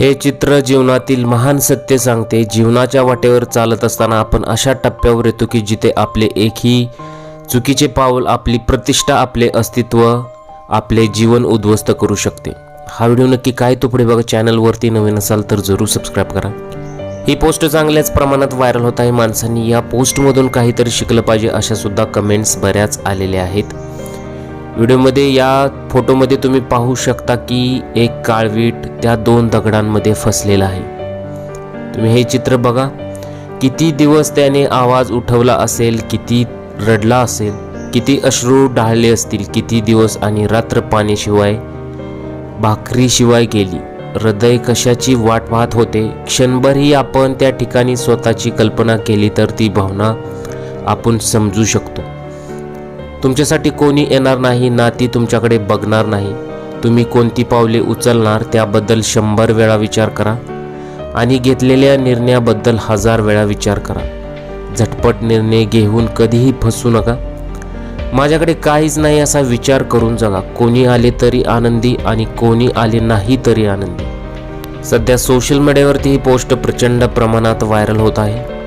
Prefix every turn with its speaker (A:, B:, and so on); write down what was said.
A: हे चित्र जीवनातील महान सत्य सांगते. जीवनाच्या वाटेवर चालत असताना आपण अशा टप्प्यावर येतो की जिथे आपले एकही चुकीचे पाऊल आपली प्रतिष्ठा आपले अस्तित्व आपले जीवन उद्ध्वस्त करू शकते. हा व्हिडिओ नक्की काय तो पुढे बघा चॅनलवरती नवीन असाल तर जरूर सबस्क्राईब करा. ही पोस्ट चांगल्याच प्रमाणात व्हायरल होत आहे. माणसांनी या पोस्टमधून काहीतरी शिकलं पाहिजे अशा सुद्धा कमेंट्स बऱ्याच आलेल्या आहेत. व्हिडिओमध्ये या फोटोमध्ये तुम्ही पाहू शकता की एक काळवीट त्या दोन दगडांमध्ये फसलेला आहे. तुम्ही हे चित्र बघा. किती दिवस त्याने आवाज उठवला असेल किती रडला असेल किती अश्रू ढाळले असतील किती दिवस आणि रात्र पाण्याशिवाय भाकरीशिवाय गेली. हृदय कशाची वाट पाहत होते? क्षणभरही आपण त्या ठिकाणी स्वतःची कल्पना केली तर ती भावना आपण समजू शकतो. तुमच्यासाठी कोणी येणार नाही ना ती तुमच्याकडे बघणार नाही. तुम्ही कोणती पावले उचलणार त्याबद्दल शंभर वेळा विचार करा आणि घेतलेल्या निर्णयाबद्दल हजार वेळा विचार करा. झटपट निर्णय घेऊन कधीही फसू नका. माझ्याकडे काहीच नाही असा विचार करून जगा. कोणी आले तरी आनंदी आणि कोणी आले नाही तरी आनंदी. सध्या सोशल मीडियावरती ही पोस्ट प्रचंड प्रमाणात व्हायरल होत आहे.